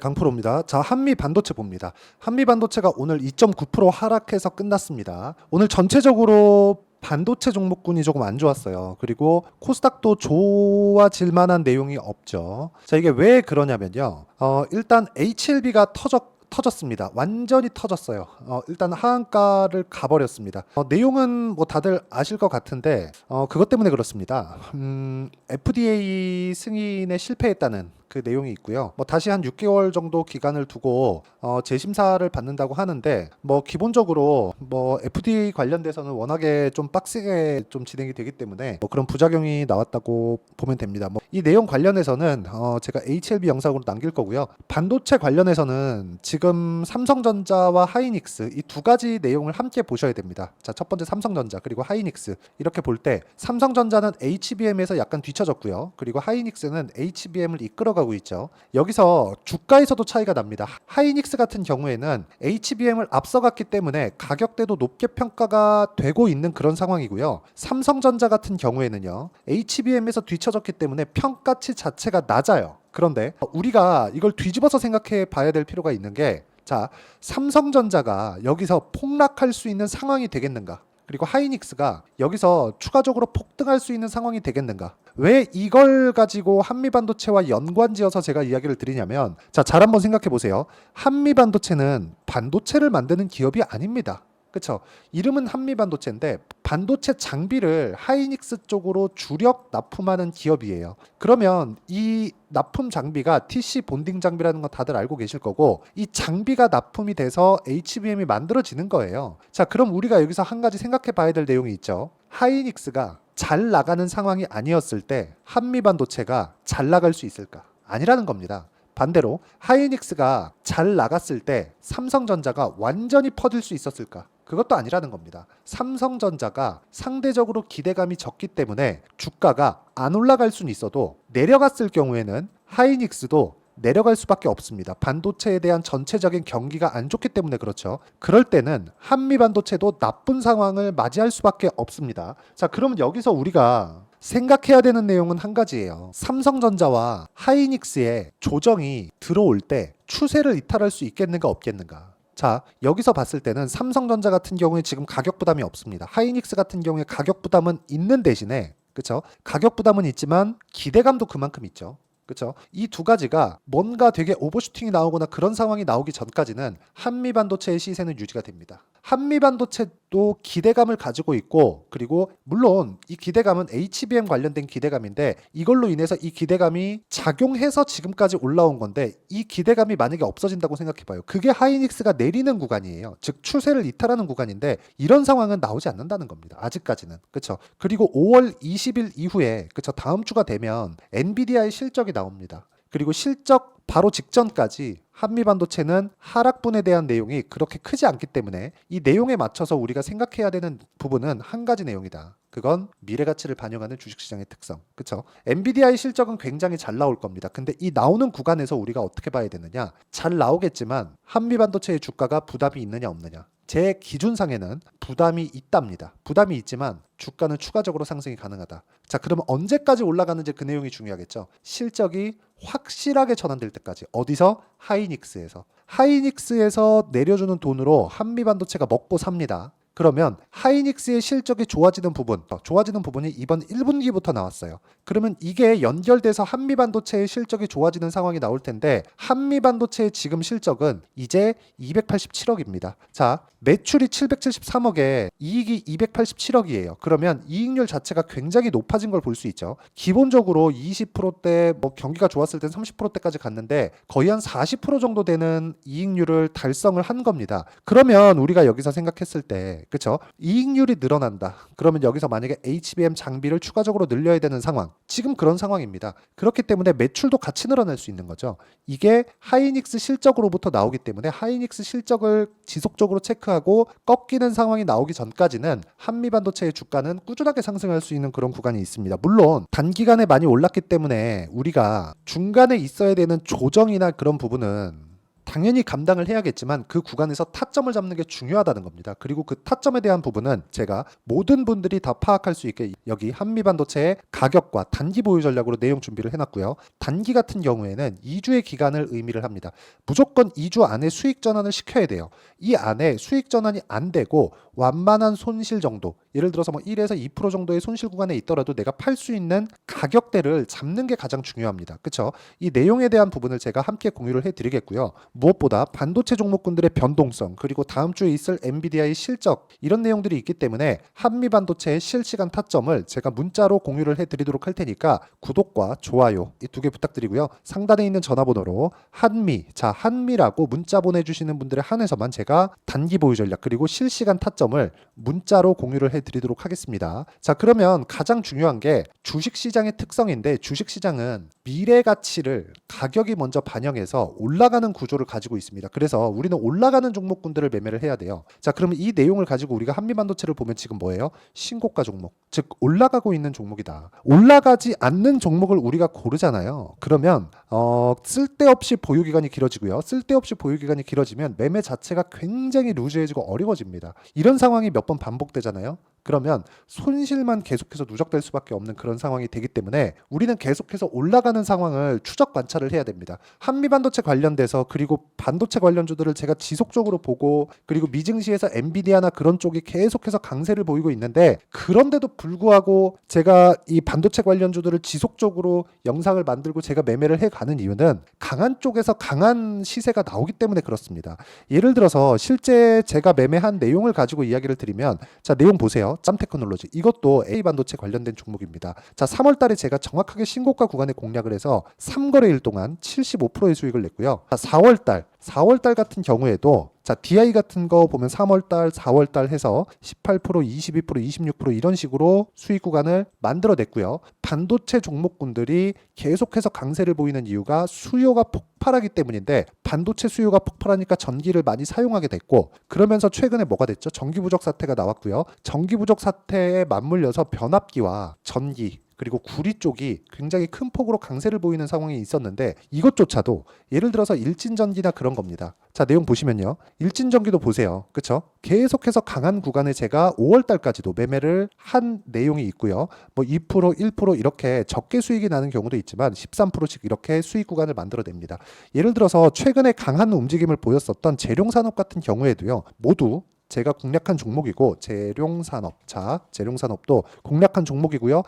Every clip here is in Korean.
강프로입니다. 자, 한미 반도체 봅니다. 한미 반도체가 오늘 2.9% 하락해서 끝났습니다. 오늘 전체적으로 반도체 종목군이 조금 안 좋았어요. 그리고 코스닥도 좋아질 만한 내용이 없죠. 자, 이게 왜 그러냐면요. 어, 일단 HLB가 터졌 터졌습니다. 완전히 터졌어요. 어, 일단 하한가를 가버렸습니다. 어, 내용은 뭐 다들 아실 것 같은데 어, 그것 때문에 그렇습니다. 음, FDA 승인에 실패했다는 그 내용이 있고요. 뭐 다시 한 6개월 정도 기간을 두고 어, 재심사를 받는다고 하는데 뭐 기본적으로 뭐 FDA 관련돼서는 워낙에 좀 빡세게 좀 진행이 되기 때문에 뭐 그런 부작용이 나왔다고 보면 됩니다. 뭐 이 내용 관련해서는 어, 제가 HLB 영상으로 남길 거고요. 반도체 관련해서는 지금 삼성전자와 하이닉스 이 두 가지 내용을 함께 보셔야 됩니다. 자, 첫 번째 삼성전자 그리고 하이닉스 이렇게 볼 때 삼성전자는 HBM에서 약간 뒤처졌고요. 그리고 하이닉스는 HBM을 이끌어가 고 있죠. 여기서 주가에서도 차이가 납니다. 하이닉스 같은 경우에는 HBM을 앞서갔기 때문에 가격대도 높게 평가가 되고 있는 그런 상황이고요. 삼성전자 같은 경우에는요. HBM에서 뒤처졌기 때문에 평가치 자체가 낮아요. 그런데 우리가 이걸 뒤집어서 생각해 봐야 될 필요가 있는 게 자, 삼성전자가 여기서 폭락할 수 있는 상황이 되겠는가? 그리고 하이닉스가 여기서 추가적으로 폭등할 수 있는 상황이 되겠는가? 왜 이걸 가지고 한미 반도체와 연관지어서 제가 이야기를 드리냐면 자, 잘 한번 생각해 보세요. 한미 반도체는 반도체를 만드는 기업이 아닙니다. 그렇죠. 이름은 한미 반도체인데 반도체 장비를 하이닉스 쪽으로 주력 납품하는 기업이에요. 그러면 이 납품 장비가 TC 본딩 장비라는 거 다들 알고 계실 거고 이 장비가 납품이 돼서 HBM이 만들어지는 거예요. 자, 그럼 우리가 여기서 한 가지 생각해 봐야 될 내용이 있죠. 하이닉스가 잘 나가는 상황이 아니었을 때 한미 반도체가 잘 나갈 수 있을까? 아니라는 겁니다. 반대로 하이닉스가 잘 나갔을 때 삼성전자가 완전히 퍼질 수 있었을까? 그것도 아니라는 겁니다. 삼성전자가 상대적으로 기대감이 적기 때문에 주가가 안 올라갈 수는 있어도 내려갔을 경우에는 하이닉스도 내려갈 수밖에 없습니다. 반도체에 대한 전체적인 경기가 안 좋기 때문에 그렇죠. 그럴 때는 한미 반도체도 나쁜 상황을 맞이할 수밖에 없습니다. 자, 그러면 여기서 우리가 생각해야 되는 내용은 한 가지예요. 삼성전자와 하이닉스의 조정이 들어올 때 추세를 이탈할 수 있겠는가 없겠는가. 자, 여기서 봤을 때는 삼성전자 같은 경우에 지금 가격 부담이 없습니다. 하이닉스 같은 경우에 가격 부담은 있는 대신에 그렇죠? 가격 부담은 있지만 기대감도 그만큼 있죠. 그렇죠? 이 두 가지가 뭔가 되게 오버슈팅이 나오거나 그런 상황이 나오기 전까지는 한미 반도체의 시세는 유지가 됩니다. 한미 반도체도 기대감을 가지고 있고 그리고 물론 이 기대감은 HBM 관련된 기대감인데 이걸로 인해서 이 기대감이 작용해서 지금까지 올라온 건데 이 기대감이 만약에 없어진다고 생각해 봐요. 그게 하이닉스가 내리는 구간이에요. 즉 추세를 이탈하는 구간인데 이런 상황은 나오지 않는다는 겁니다. 아직까지는. 그렇죠? 그리고 5월 20일 이후에 그렇죠? 다음 주가 되면 엔비디아의 실적이 나옵니다. 그리고 실적 바로 직전까지 한미 반도체는 하락분에 대한 내용이 그렇게 크지 않기 때문에 이 내용에 맞춰서 우리가 생각해야 되는 부분은 한 가지 내용이다. 그건 미래 가치를 반영하는 주식시장의 특성. 그렇죠? 엔비디아의 실적은 굉장히 잘 나올 겁니다. 근데 이 나오는 구간에서 우리가 어떻게 봐야 되느냐? 잘 나오겠지만 한미 반도체의 주가가 부담이 있느냐 없느냐? 제 기준상에는 부담이 있답니다. 부담이 있지만 주가는 추가적으로 상승이 가능하다. 자, 그러면 언제까지 올라가는지 그 내용이 중요하겠죠. 실적이 확실하게 전환될 때까지 어디서 하이닉스에서 하이닉스에서 내려주는 돈으로 한미 반도체가 먹고 삽니다. 그러면 하이닉스의 실적이 좋아지는 부분, 어, 좋아지는 부분이 이번 1분기부터 나왔어요. 그러면 이게 연결돼서 한미 반도체의 실적이 좋아지는 상황이 나올 텐데 한미 반도체의 지금 실적은 이제 287억입니다. 자, 매출이 773억에 이익이 287억이에요. 그러면 이익률 자체가 굉장히 높아진 걸 볼 수 있죠. 기본적으로 20%대 뭐 경기가 좋았을 땐 30%대까지 갔는데 거의 한 40% 정도 되는 이익률을 달성을 한 겁니다. 그러면 우리가 여기서 생각했을 때 그렇죠? 이익률이 늘어난다. 그러면 여기서 만약에 HBM 장비를 추가적으로 늘려야 되는 상황. 지금 그런 상황입니다. 그렇기 때문에 매출도 같이 늘어날 수 있는 거죠. 이게 하이닉스 실적으로부터 나오기 때문에 하이닉스 실적을 지속적으로 체크하고 꺾이는 상황이 나오기 전까지는 한미 반도체의 주가는 꾸준하게 상승할 수 있는 그런 구간이 있습니다. 물론 단기간에 많이 올랐기 때문에 우리가 중간에 있어야 되는 조정이나 그런 부분은 당연히 감당을 해야겠지만 그 구간에서 타점을 잡는 게 중요하다는 겁니다. 그리고 그 타점에 대한 부분은 제가 모든 분들이 다 파악할 수 있게 여기 한미 반도체의 가격과 단기 보유 전략으로 내용 준비를 해놨고요. 단기 같은 경우에는 2주의 기간을 의미를 합니다. 무조건 2주 안에 수익 전환을 시켜야 돼요. 이 안에 수익 전환이 안 되고 완만한 손실 정도, 예를 들어서 뭐 1에서 2% 정도의 손실 구간에 있더라도 내가 팔 수 있는 가격대를 잡는 게 가장 중요합니다. 그렇죠? 이 내용에 대한 부분을 제가 함께 공유를 해 드리겠고요. 무엇보다 반도체 종목군들의 변동성 그리고 다음 주에 있을 엔비디아의 실적 이런 내용들이 있기 때문에 한미 반도체의 실시간 타점을 제가 문자로 공유를 해 드리도록 할 테니까 구독과 좋아요 이 두 개 부탁드리고요. 상단에 있는 전화번호로 한미 자 한미라고 문자 보내 주시는 분들에 한해서만 제가 단기 보유 전략 그리고 실시간 타점을 문자로 공유를 해 드리도록 하겠습니다. 자 그러면 가장 중요한 게 주식 시장의 특성인데 주식 시장은 미래 가치를 가격이 먼저 반영해서 올라가는 구조를 가지고 있습니다. 그래서 우리는 올라가는 종목군들을 매매를 해야 돼요. 자, 그러면 이 내용을 가지고 우리가 한미 반도체를 보면 지금 뭐예요? 신고가 종목. 즉 올라가고 있는 종목이다. 올라가지 않는 종목을 우리가 고르잖아요. 그러면 어, 쓸데없이 보유 기간이 길어지고요. 쓸데없이 보유 기간이 길어지면 매매 자체가 굉장히 루즈해지고 어려워집니다. 이런 상황이 몇 번 반복되잖아요. 그러면 손실만 계속해서 누적될 수밖에 없는 그런 상황이 되기 때문에 우리는 계속해서 올라가는 상황을 추적 관찰을 해야 됩니다. 한미 반도체 관련돼서 그리고 반도체 관련주들을 제가 지속적으로 보고 그리고 미증시에서 엔비디아나 그런 쪽이 계속해서 강세를 보이고 있는데 그런데도 불구하고 제가 이 반도체 관련주들을 지속적으로 영상을 만들고 제가 매매를 해 가는 이유는 강한 쪽에서 강한 시세가 나오기 때문에 그렇습니다. 예를 들어서 실제 제가 매매한 내용을 가지고 이야기를 드리면 자 내용 보세요. 짬 테크놀로지 이것도 A 반도체 관련된 종목입니다. 자 3월 달에 제가 정확하게 신고가 구간에 공략을 해서 3거래일 동안 75%의 수익을 냈고요. 자 4월 달 4월 달 같은 경우에도 자 DI 같은 거 보면 3월 달, 4월 달 해서 18%, 22%, 26% 이런 식으로 수익 구간을 만들어 냈고요. 반도체 종목군들이 계속해서 강세를 보이는 이유가 수요가 폭발하기 때문인데 반도체 수요가 폭발하니까 전기를 많이 사용하게 됐고 그러면서 최근에 뭐가 됐죠? 전기 부족 사태가 나왔고요. 전기 부족 사태에 맞물려서 변압기와 전기 그리고 구리 쪽이 굉장히 큰 폭으로 강세를 보이는 상황이 있었는데 이것조차도 예를 들어서 일진전기나 그런 겁니다. 자 내용 보시면요. 일진전기도 보세요. 그쵸? 계속해서 강한 구간에 제가 5월 달까지도 매매를 한 내용이 있고요. 뭐 2%, 1% 이렇게 적게 수익이 나는 경우도 있지만 13%씩 이렇게 수익 구간을 만들어냅니다. 예를 들어서 최근에 강한 움직임을 보였었던 재룡산업 같은 경우에도요. 모두 제가 공략한 종목이고 재룡산업 자 재룡산업도 공략한 종목이고요.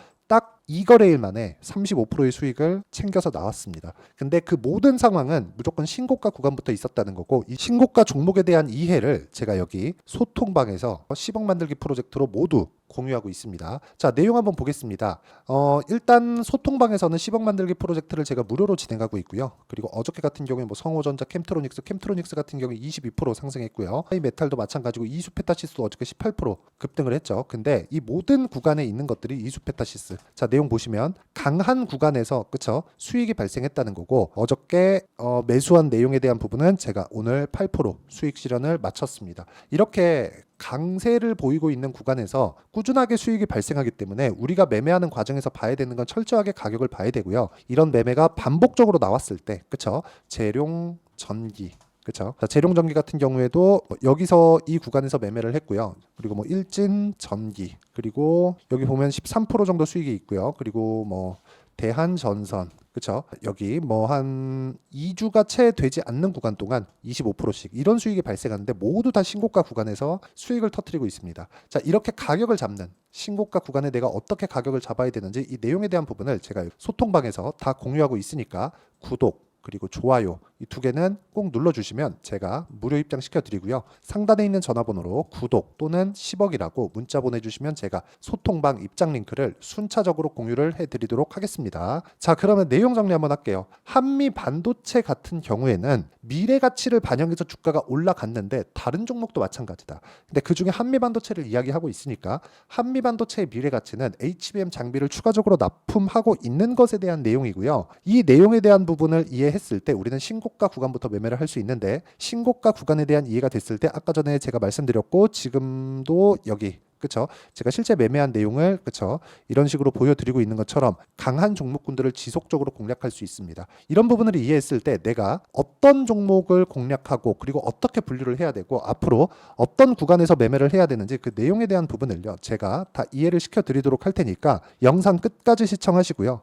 딱 2거래일 만에 35%의 수익을 챙겨서 나왔습니다. 근데 그 모든 상황은 무조건 신고가 구간부터 있었다는 거고 이 신고가 종목에 대한 이해를 제가 여기 소통방에서 10억 만들기 프로젝트로 모두 공유하고 있습니다. 자, 내용 한번 보겠습니다. 어, 일단 소통방에서는 10억 만들기 프로젝트를 제가 무료로 진행하고 있고요. 그리고 어저께 같은 경우에 뭐 성호전자, 캠트로닉스, 캠트로닉스 같은 경우에 22% 상승했고요. 이 메탈도 마찬가지고 이수페타시스도 어저께 18% 급등을 했죠. 근데 이 모든 구간에 있는 것들이 이수페타시스. 자, 내용 보시면 강한 구간에서 그쵸 수익이 발생했다는 거고 어저께 어, 매수한 내용에 대한 부분은 제가 오늘 8% 수익 실현을 마쳤습니다. 이렇게 강세를 보이고 있는 구간에서 꾸준하게 수익이 발생하기 때문에 우리가 매매하는 과정에서 봐야 되는 건 철저하게 가격을 봐야 되고요. 이런 매매가 반복적으로 나왔을 때, 그쵸? 재룡 전기. 그렇죠. 자, 재룡 전기 같은 경우에도 뭐 여기서 이 구간에서 매매를 했고요. 그리고 뭐 일진 전기 그리고 여기 보면 13% 정도 수익이 있고요. 그리고 뭐 대한 전선 그렇죠. 여기 뭐 한 2주가 채 되지 않는 구간 동안 25%씩 이런 수익이 발생하는데 모두 다 신고가 구간에서 수익을 터뜨리고 있습니다. 자, 이렇게 가격을 잡는 신고가 구간에 내가 어떻게 가격을 잡아야 되는지 이 내용에 대한 부분을 제가 소통방에서 다 공유하고 있으니까 구독 그리고 좋아요 이 두 개는 꼭 눌러주시면 제가 무료 입장시켜 드리고요. 상단에 있는 전화번호로 구독 또는 10억이라고 문자 보내주시면 제가 소통방 입장 링크를 순차적으로 공유를 해드리도록 하겠습니다. 자 그러면 내용 정리 한번 할게요. 한미 반도체 같은 경우에는 미래 가치를 반영해서 주가가 올라갔는데 다른 종목도 마찬가지다. 근데 그 중에 한미 반도체를 이야기하고 있으니까 한미 반도체의 미래 가치는 HBM 장비를 추가적으로 납품하고 있는 것에 대한 내용이고요. 이 내용에 대한 부분을 이해했을 때 우리는 신고 신고가 구간부터 매매를 할 수 있는데 신고가 구간에 대한 이해가 됐을 때 아까 전에 제가 말씀드렸고 지금도 여기 그쵸 제가 실제 매매한 내용을 그쵸 이런 식으로 보여드리고 있는 것처럼 강한 종목군들을 지속적으로 공략할 수 있습니다. 이런 부분을 이해했을 때 내가 어떤 종목을 공략하고 그리고 어떻게 분류를 해야 되고 앞으로 어떤 구간에서 매매를 해야 되는지 그 내용에 대한 부분을요 제가 다 이해를 시켜드리도록 할 테니까 영상 끝까지 시청하시고요.